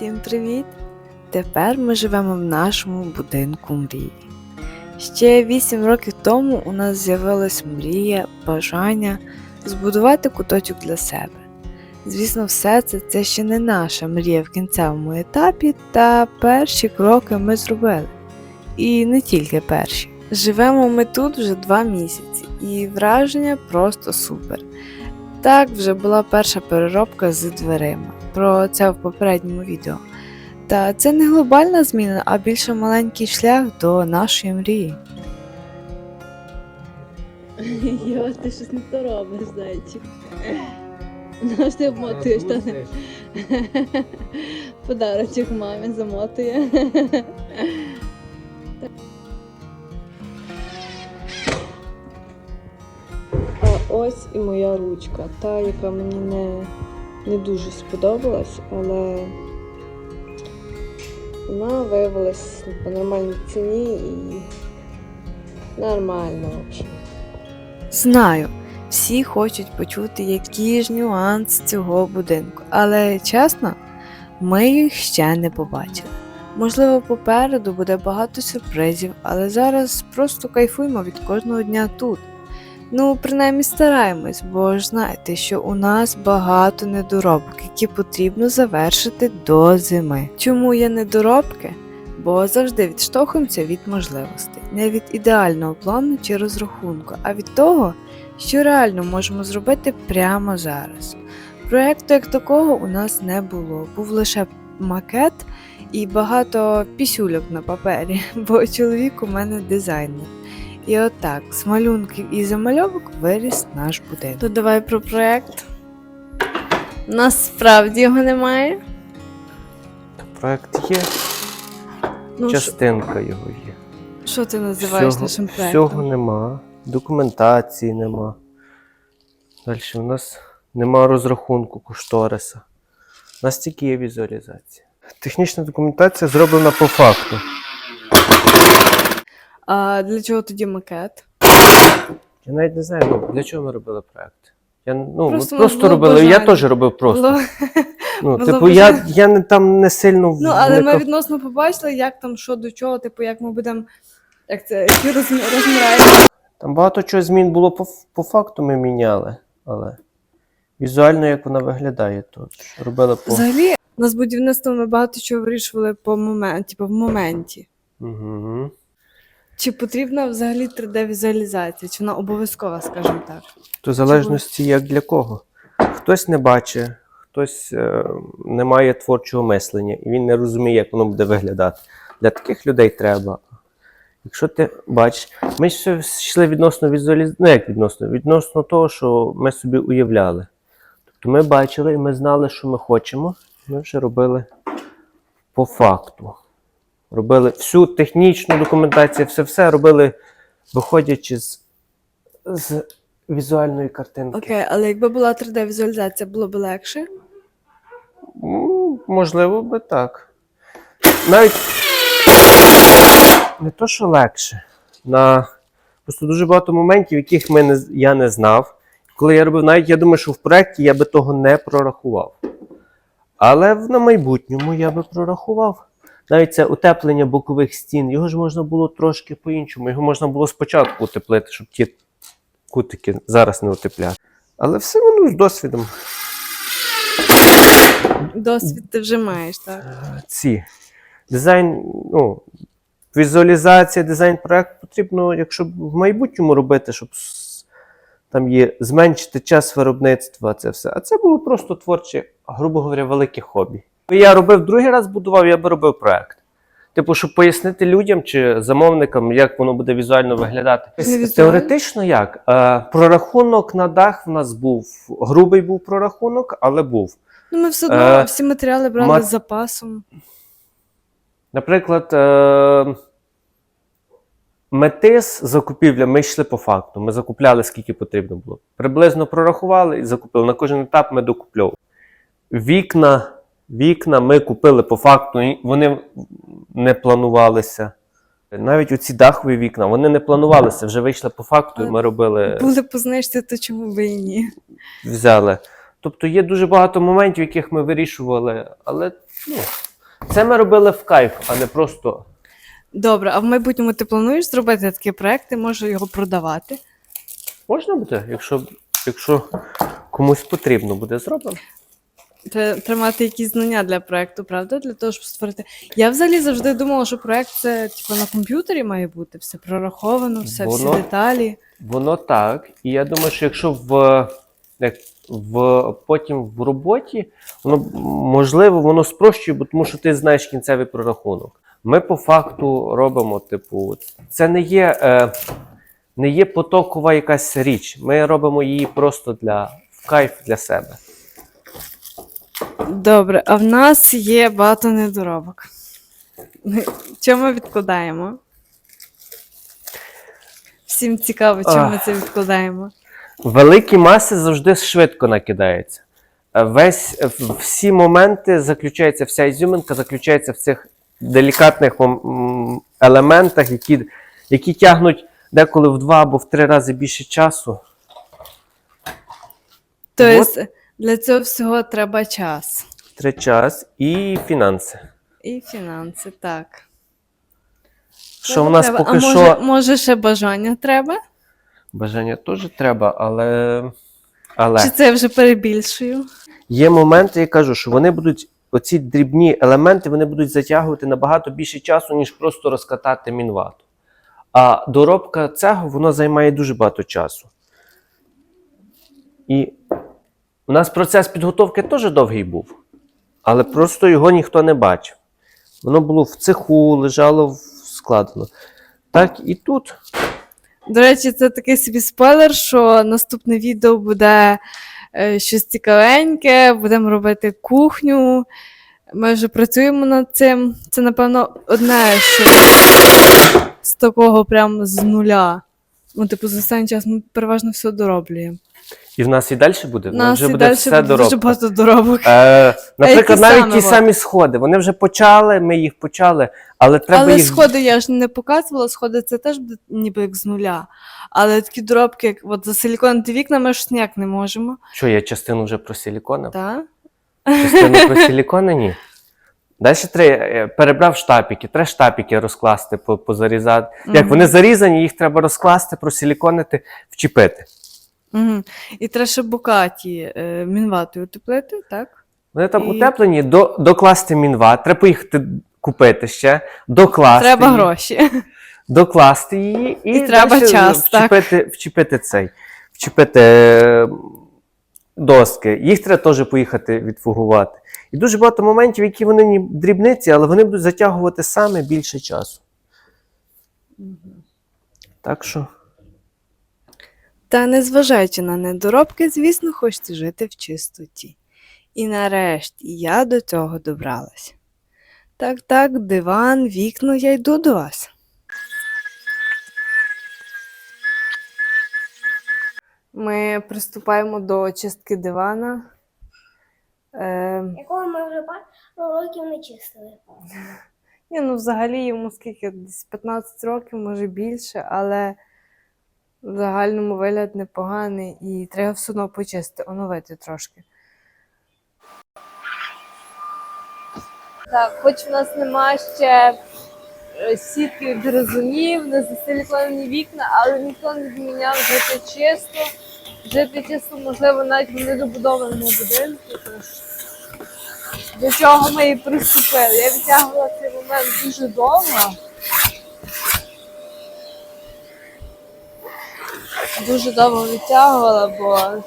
Всім привіт! Тепер ми живемо в нашому будинку мрії. Ще 8 років тому у нас з'явилась мрія, бажання збудувати куточок для себе. Звісно, все це, це ще не наша мрія в кінцевому етапі, та перші кроки ми зробили. І не тільки перші. Живемо ми тут вже два місяці, і враження просто супер. Так вже була перша переробка з дверима. Про це в попередньому відео. Та це не глобальна зміна, а більше маленький шлях до нашої мрії. Йо, ти щось не то робиш, зайчик. Ну ж ти обмотуєш, та не. Подарочок мамі замотує. А ось і моя ручка, та, яка мені не, не дуже сподобалась, але вона виявилась по нормальній ціні і нормально, в общем. Знаю, всі хочуть почути, який ж нюанс цього будинку, але чесно, ми їх ще не побачили. Можливо, попереду буде багато сюрпризів, але зараз просто кайфуємо від кожного дня тут. Ну, принаймні стараємось, бо ж знаєте, що у нас багато недоробок, які потрібно завершити до зими. Чому є недоробки? Бо завжди відштовхуємося від можливостей, не від ідеального плану чи розрахунку, а від того, що реально можемо зробити прямо зараз. Проєкту як такого у нас не було, був лише макет і багато пісюльок на папері, бо чоловік у мене дизайнер. І отак, з малюнків і замальовок виріс наш будинок. То давай про проєкт. Насправді його немає. Проект є, Ну, що- частинка його є. що ти називаєш всього, нашим проєктом? всього нема, документації нема. Далі у нас нема розрахунку кошториса. У нас тільки є візуалізація. Технічна документація зроблена по факту. А для чого тоді макет? Я навіть не знаю, ну, для чого ми робили проект. Я, ну, Просто просто, ми просто було робили, я теж робив просто. Було... ну, було типу, я, я не, там не сильно Ну, але ми вникав. відносно побачили, як там що до чого, типу, як ми будемо. Як це які розміраємо. Там багато чого змін було по, ф- по факту ми міняли, але візуально, як вона виглядає, то робили по. Взагалі, у нас з будівництвом ми багато чого вирішували по моменті, типу, в моменті. Угу. Чи потрібна взагалі 3D-візуалізація, чи вона обов'язкова, скажімо так? То в залежності як для кого. Хтось не бачить, хтось е, не має творчого мислення і він не розуміє, як воно буде виглядати. Для таких людей треба. Якщо ти бачиш, ми ж йшли відносно візуалізації, ну як відносно, відносно того, що ми собі уявляли. Тобто ми бачили і ми знали, що ми хочемо. Ми вже робили по факту. Робили всю технічну документацію, все-все робили, виходячи з, з візуальної картинки. Окей, але якби була 3D-візуалізація, було б легше. М, Можливо, би так. Навіть не то, що легше. На... Просто дуже багато моментів, яких ми не, я не знав. Коли я робив, навіть я думаю, що в проєкті я би того не прорахував. Але на майбутньому я би прорахував. Навіть це утеплення бокових стін, його ж можна було трошки по-іншому. Його можна було спочатку утеплити, щоб ті кутики зараз не утепляти. Але все воно з досвідом. Досвід ти вже маєш, так? ці дизайн, ну, візуалізація, дизайн проект потрібно, якщо в майбутньому робити, щоб там є зменшити час виробництва, це все. А це було просто творче, грубо говоря, велике хобі. Я робив другий раз будував, я би робив проект. Типу, щоб пояснити людям чи замовникам, як воно буде візуально виглядати. Теоретично як? Е, прорахунок на дах в нас був грубий був прорахунок, але був. Ну, ми все одно Е, всі матеріали брали мат- з запасом. Наприклад, е- метис закупівля, ми йшли по факту. Ми закупляли скільки потрібно було. Приблизно прорахували і закупили. На кожен етап ми докуплювали. Вікна, вікна ми купили по факту, вони не планувалися. Навіть оці дахові вікна, вони не планувалися, вже вийшли по факту, і ми робили, Були по знижці, то чому би і ні? взяли. Тобто є дуже багато моментів, яких ми вирішували, але ну, Це ми робили в кайф, а не просто. Добре, а в майбутньому ти плануєш зробити такі проекти, може його продавати? Можна буде, якщо, якщо комусь потрібно буде зроблено. Треба тримати якісь знання для проекту, правда? Для того, щоб створити. Я взагалі завжди думала, що проект це типу, на комп'ютері має бути, все прораховано, все, всі деталі. Воно так. І я думаю, що якщо в, як, в потім в роботі, воно можливо, воно спрощує, бо тому що ти знаєш кінцевий прорахунок. Ми по факту робимо, типу, це не є, е, не є потокова якась річ. Ми робимо її просто для в кайф для себе. Добре, а в нас є багато недоробок. Чому ми відкладаємо? Всім цікаво, чому ми це відкладаємо. Великі маси завжди швидко накидаються. Е, Весь всі моменти заключається, вся ізюминка заключається в цих делікатних елементах, які, які тягнуть деколи в два або в три рази більше часу. Тобто для цього всього треба час Три час і фінанси. і фінанси, так. Що в нас Треба. поки а може, що може ще бажання треба? бажання теж треба, але, але Чи це я вже перебільшую? є моменти, я кажу, що вони будуть. Оці дрібні елементи вони будуть затягувати набагато більше часу, ніж просто розкатати мінвату. А доробка цього воно займає дуже багато часу. І у нас процес підготовки теж довгий був, але просто його ніхто не бачив. Воно було в цеху, лежало складено. Так і тут. До речі, це такий собі спойлер, що наступне відео буде е, щось цікавеньке, будемо робити кухню. Ми вже працюємо над цим. Це, напевно, одне, що з такого прям з нуля. Ну, типу, за останній час ми переважно все дороблюємо. І в нас і далі буде. У нас вже і буде далі все буде дуже багато доробок. Е, наприклад, які навіть саме ті от? самі сходи. Вони вже почали, ми їх почали, але треба Але їх. сходи я ж не показувала, сходи це теж буде ніби як з нуля. Але такі доробки, як от за силіконові вікна, ми ж ніяк не можемо. Що, я частину вже про силікони? Так? Частину про силікони ні. Далі три, е, перебрав штапіки, треба штапіки розкласти, по- позарізати. Як вони зарізані, їх треба розкласти, просиліконити, вчепити. Угу. І треба ще бокаті е, мінватою утеплити, так? Вони там І- утеплені, до, докласти мінват, треба поїхати купити ще, докласти. Треба її, гроші. Докласти її і, І треба час, так. вчепити, вчепити цей. Вчепити доски. Їх треба теж поїхати відфугувати. І дуже багато моментів, які вони дрібниці, але вони будуть затягувати саме більше часу. Так що. Та незважаючи на недоробки, звісно, хочеться жити в чистоті. І нарешті я до цього добралась. Так, так, диван, вікно, я йду до вас. Ми приступаємо до чистки дивана. Е, якого ми вже пару років не чистили. Ні, ну взагалі йому скільки, десь 15 років, може більше, але в загальному вигляд непоганий і треба все одно почистити, оновити трошки. Так, хоч в нас нема ще е, сітки дерезунів, не засиліковані вікна, але ніхто не зміняв жити чисто. Жити чисто, можливо, навіть в недобудованому будинку. До чого ми і приступили. Я відтягувала цей момент дуже довго. Дуже довго відтягувала, бо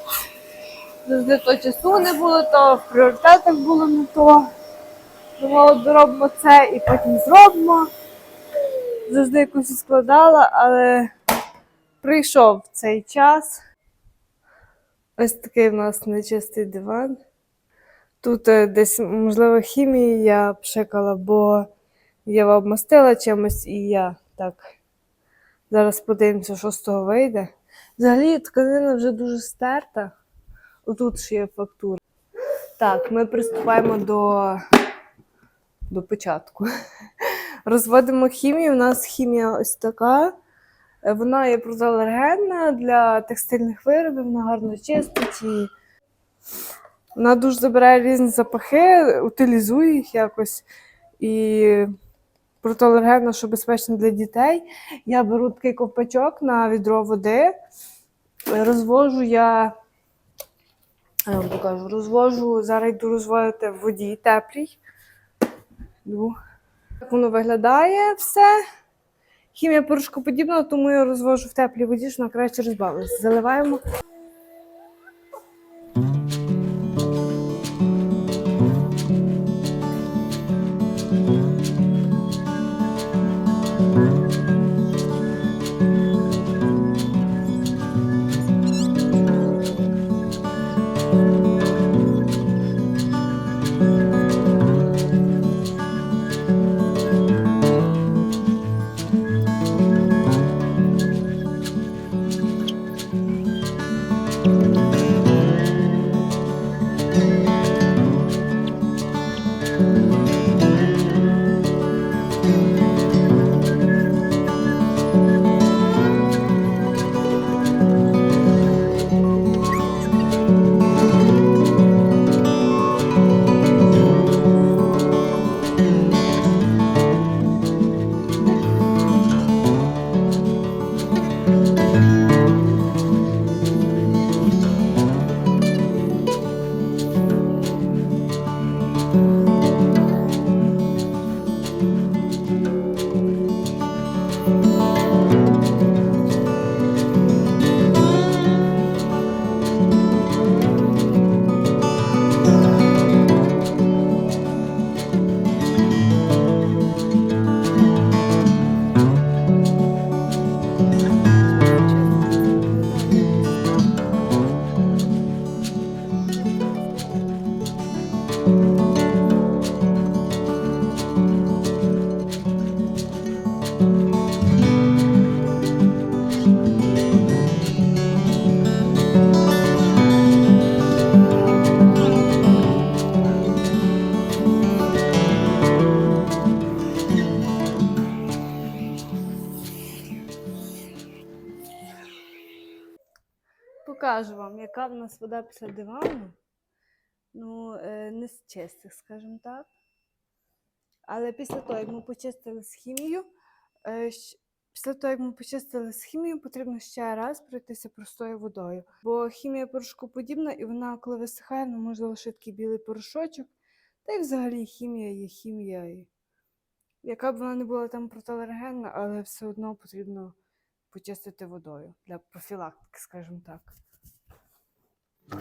завжди то часу не було, то в пріоритетах було не то. Думала, доробимо це і потім зробимо. Завжди якось складала, але прийшов цей час. Ось такий в нас нечистий диван. Тут е, десь, можливо, хімії я пшикала, бо я обмастила чимось і я так. Зараз подивимося, що з того вийде. Взагалі тканина вже дуже стерта. Отут ще є фактура. Так, ми приступаємо до, до початку. Розводимо хімію. У нас хімія ось така. Е, Вона є протиалергенна для текстильних виробів, вона гарно чистить вона дуже забирає різні запахи, утилізує їх якось. і протиалергенно, що безпечно для дітей. Я беру такий ковпачок на відро води, розвожу я. Я вам покажу, розвожу, зараз йду розводити в воді теплій. Так воно виглядає все. Хімія порошкоподібна, тому я розвожу в теплій воді, що вона краще розбавилася. Заливаємо. Покажу вам, яка в нас вода після дивану. Ну, е, не з чистих, скажімо так. Але після того, як ми почистили з хімією, е, після того, як ми почистили з хімією, потрібно ще раз пройтися простою водою. Бо хімія порошкоподібна, і вона, коли висихає, вона може лишити такий білий порошочок. Та й взагалі хімія є хімія. Яка б вона не була там протиалергенна, але все одно потрібно почистити водою для профілактики, скажімо так. Ось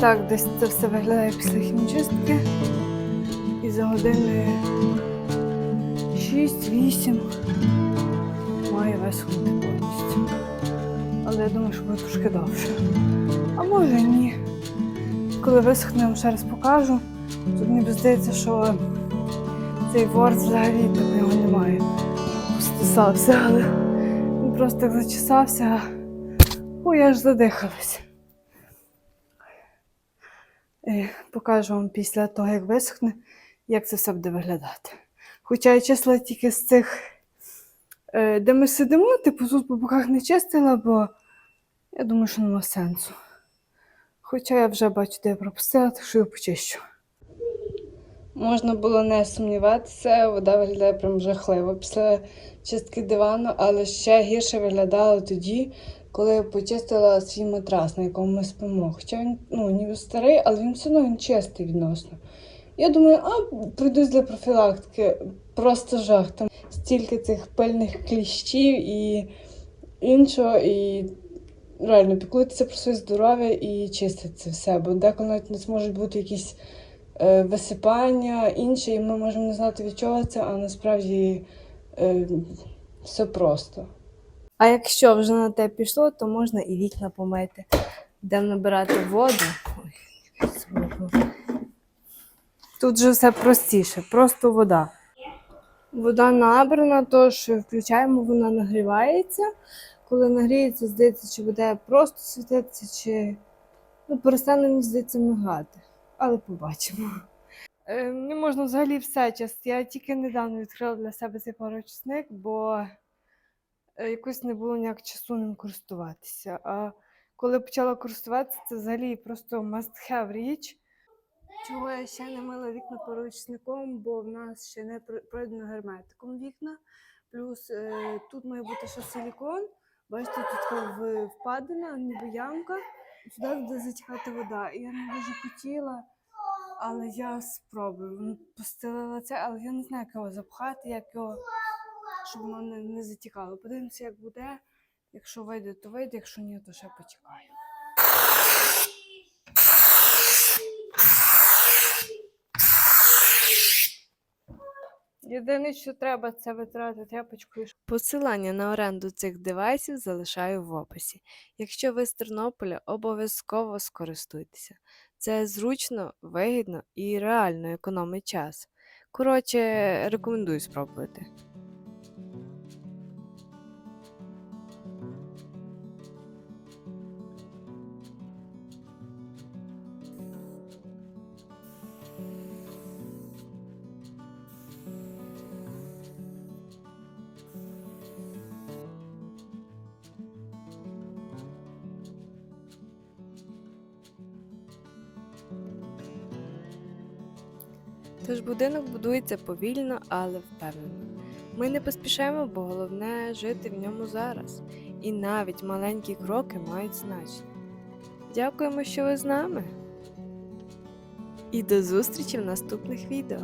так десь це все виглядає після хімчистки. І за години 6-8 має висохнути повністю. Але я думаю, що буде трошки довше. А може ні. Коли висохне, я вам ще раз покажу. Тут мені здається, що цей ворс взагалі так його немає. Стисався, але він просто так зачесався. Ой, я аж задихалась. Покажу вам після того, як висохне, як це все буде виглядати. Хоча я числа тільки з цих, е, де ми сидимо, типу тут по боках не чистила, бо я думаю, що нема сенсу. Хоча я вже бачу, де я пропустила, так що я почищу. Можна було не сумніватися, вода виглядає прям жахливо після чистки дивану, але ще гірше виглядало тоді, коли я почистила свій матрас, на якому ми спимо. Хоча він ну, ніби старий, але він все одно він чистий відносно. Я думаю, а прийдусь для профілактики. Просто жах. Там стільки цих пильних кліщів і іншого, і реально піклуйтеся про своє здоров'я і чистити це все. Бо деколи навіть у нас можуть бути якісь е, висипання, інше, і ми можемо не знати від чого це, а насправді е, все просто. А якщо вже на те пішло, то можна і вікна помити. Йдемо набирати воду. Тут же все простіше, просто вода. Вода набрана, тож включаємо, вона нагрівається. Коли нагріється, здається, чи буде просто світитися, чи ну, перестане, мені здається, мигати. Але побачимо. Е, не можна взагалі все чесно. Я тільки недавно відкрила для себе цей парочисник, бо е, якось не було ніяк часу ним користуватися. А коли почала користуватися, це взагалі просто must-have річ. Чого я ще не мила вікна поручником, бо в нас ще не пройдено герметиком вікна. Плюс е, тут має бути ще силікон. Бачите, тут така впадина, ніби ямка, сюди буде затікати вода. І я не дуже хотіла, але я спробую. Постелила це, але я не знаю, як його запхати, як його, щоб воно не, не затікало. Подивимося, як буде. Якщо вийде, то вийде, якщо ні, то ще почекаю. Єдине, що треба, це витрати тряпочкою. Посилання на оренду цих девайсів залишаю в описі. Якщо ви з Тернополя, обов'язково скористуйтеся. Це зручно, вигідно і реально економить час. Коротше, рекомендую спробувати. Тож будинок будується повільно, але впевнено. Ми не поспішаємо, бо головне жити в ньому зараз. І навіть маленькі кроки мають значення. Дякуємо, що ви з нами. І до зустрічі в наступних відео.